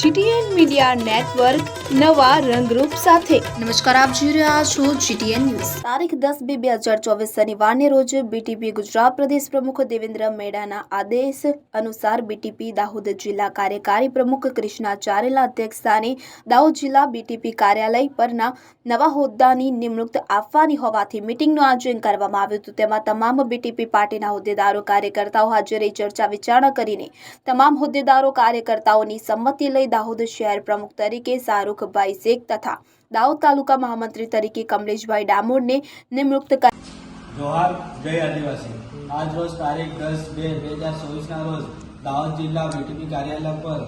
GTN media network નવા રંગરૂપ સાથે. નમસ્કાર, આપ જોઈ રહ્યા છો જીટીએન ન્યૂઝ. તારીખ દસ બે બે હજાર ચોવીસ શનિવારને રોજ બીટીપી ગુજરાત પ્રદેશ પ્રમુખ દેવેન્દ્ર મેડાના આદેશ અનુસાર બીટીપી દાહોદ જિલ્લા કાર્યકારી પ્રમુખ કૃષ્ણાચાર્યના અધ્યક્ષસ્થાને દાહોદ જિલ્લા બીટીપી કાર્યાલય પરના નવા હોદ્દાની નિમણૂક આપવાની હોવાથી મિટિંગનું આયોજન કરવામાં આવ્યું હતું. તેમાં તમામ બીટીપી પાર્ટીના હોદ્દેદારો, કાર્યકર્તાઓ હાજર રહી ચર્ચા વિચારણા કરીને તમામ હોદ્દેદારો, કાર્યકર્તાઓની સંમતિ લઈ દાહોદ શહેર પ્રમુખ તરીકે શાહરૂખભાઈ શેખ તથા દાહોદ તાલુકા મહામંત્રી તરીકે કમલેશભાઈ ડામોરને નિમણૂક કરી જોહાર જય આદિવાસી. આજ રોજ તારીખ દસ બે બે હજાર ચોવીસના રોજ દાહોદ જિલ્લા વીટીપી કાર્યાલય પર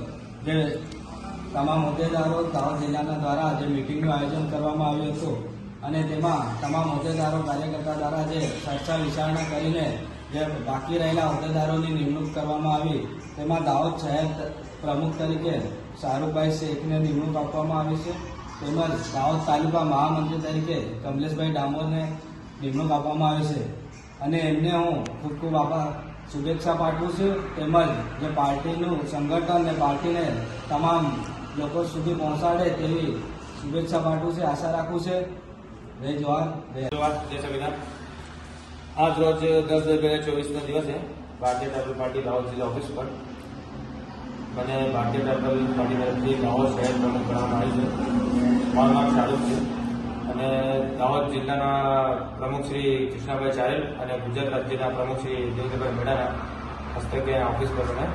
જે તમામ હોદ્દેદારો દાહોદ જિલ્લાના દ્વારા જે મિટિંગનું આયોજન કરવામાં આવ્યું હતું અને તેમાં તમામ હોદ્દેદારો, કાર્યકર્તા દ્વારા જે ચર્ચા વિચારણા કરીને જે બાકી રહેલા હોદ્દેદારોની નિમણૂક કરવામાં આવી, તેમાં દાહોદ શહેર પ્રમુખ તરીકે શાહરૂખભાઈ શેખને નિમણૂક આપવામાં આવી છે. તેમજ દાહોદ તાલુકા મહામંત્રી તરીકે કમલેશભાઈ ડામોરને નિમણૂક આપવામાં આવી છે. અને એમને હું ખૂબ ખૂબ આભાર, શુભેચ્છા પાઠવું છું. તેમજ જે પાર્ટીનું સંગઠન અને પાર્ટીને તમામ લોકો સુધી પહોંચાડે તેવી શુભેચ્છા પાઠવું છે, આશા રાખું છે. જય જવાન જય જવાન, જય સંવિધાન. આજ રોજ દસ બે હજાર ચોવીસના દિવસે ભારતીય ટ્રાઇબલ પાર્ટી દાહોદ જિલ્લા ઓફિસ પર મને ભારતીય ટ્રાઇબલ પાર્ટી તરફથી દાહોદ શહેર પ્રમુખ બનાવવામાં આવી છે. મારું નામ શાહરૂખ છે. અને દાહોદ જિલ્લાના પ્રમુખ શ્રી કૃષ્ણાભાઈ ચારેલ અને ગુજરાત રાજ્યના પ્રમુખ શ્રી દેવેન્દ્રભાઈ મેડાના હસ્તકે ઓફિસ પર મને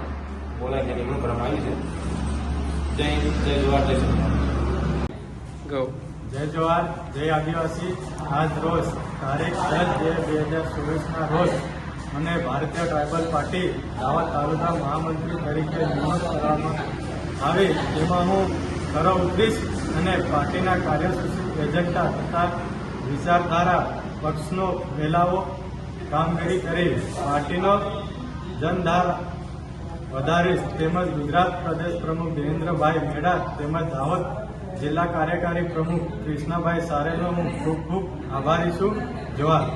બોલાવીને નિમણૂક કરવામાં આવી છે. જય હિન્દ જય જવાહર જય સંવિધાન જય જવાહર જય આદિવાસી. આજ રોજ તારીખ દસ બે બે હજાર ચોવીસના રોજ મને ભારતીય ટ્રાઇબલ પાર્ટી દાહોદ તાલુકા મહામંત્રી તરીકે નિમણૂક કરવામાં આવી. તેમાં હું ખરો ઉદ્દેશ અને પાર્ટીના કાર્યસૂચિત એજન્ડા તથા વિચારધારા પક્ષનો ફેલાવો કામગીરી કરી પાર્ટીનો જનધાર વધારીશ તેમજ ગુજરાત પ્રદેશ પ્રમુખ દેવેન્દ્રભાઈ મેડા તેમજ દાહોદ જિલ્લા કાર્યકારી પ્રમુખ કૃષ્ણભાઈ સારેનો હું ખૂબ ખૂબ આભારી છું. જવાહર